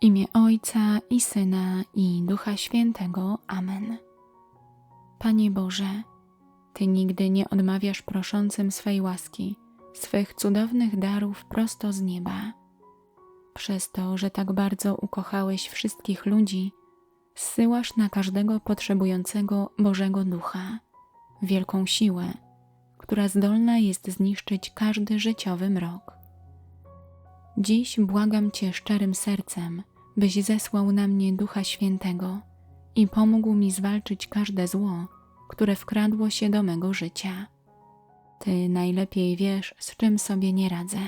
W imię Ojca i Syna i Ducha Świętego. Amen. Panie Boże, Ty nigdy nie odmawiasz proszącym swej łaski, swych cudownych darów prosto z nieba. Przez to, że tak bardzo ukochałeś wszystkich ludzi, zsyłasz na każdego potrzebującego Bożego Ducha, wielką siłę, która zdolna jest zniszczyć każdy życiowy mrok. Dziś błagam Cię szczerym sercem, byś zesłał na mnie Ducha Świętego i pomógł mi zwalczyć każde zło, które wkradło się do mego życia. Ty najlepiej wiesz, z czym sobie nie radzę.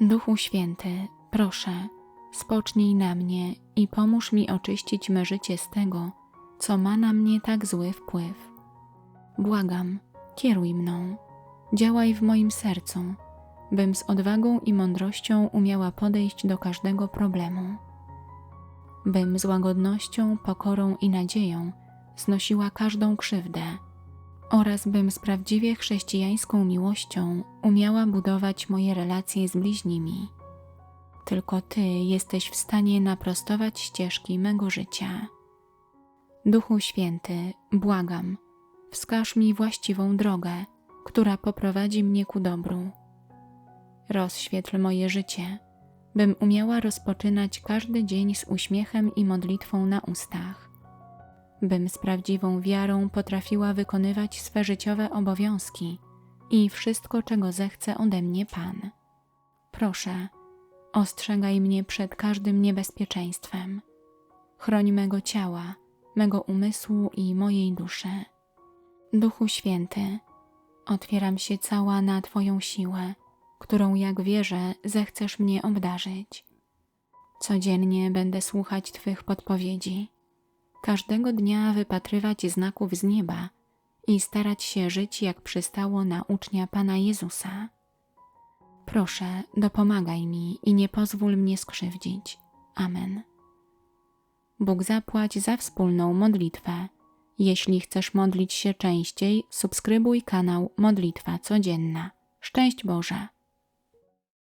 Duchu Święty, proszę, spocznij na mnie i pomóż mi oczyścić me życie z tego, co ma na mnie tak zły wpływ. Błagam, kieruj mną, działaj w moim sercu, bym z odwagą i mądrością umiała podejść do każdego problemu. Bym z łagodnością, pokorą i nadzieją znosiła każdą krzywdę oraz bym z prawdziwie chrześcijańską miłością umiała budować moje relacje z bliźnimi. Tylko Ty jesteś w stanie naprostować ścieżki mego życia. Duchu Święty, błagam, wskaż mi właściwą drogę, która poprowadzi mnie ku dobru. Rozświetl moje życie, bym umiała rozpoczynać każdy dzień z uśmiechem i modlitwą na ustach. Bym z prawdziwą wiarą potrafiła wykonywać swe życiowe obowiązki i wszystko, czego zechce ode mnie Pan. Proszę, ostrzegaj mnie przed każdym niebezpieczeństwem. Chroń mego ciała, mego umysłu i mojej duszy. Duchu Święty, otwieram się cała na Twoją siłę, którą, jak wierzę, zechcesz mnie obdarzyć. Codziennie będę słuchać Twych podpowiedzi, każdego dnia wypatrywać znaków z nieba i starać się żyć, jak przystało na ucznia Pana Jezusa. Proszę, dopomagaj mi i nie pozwól mnie skrzywdzić. Amen. Bóg zapłać za wspólną modlitwę. Jeśli chcesz modlić się częściej, subskrybuj kanał Modlitwa Codzienna. Szczęść Boże!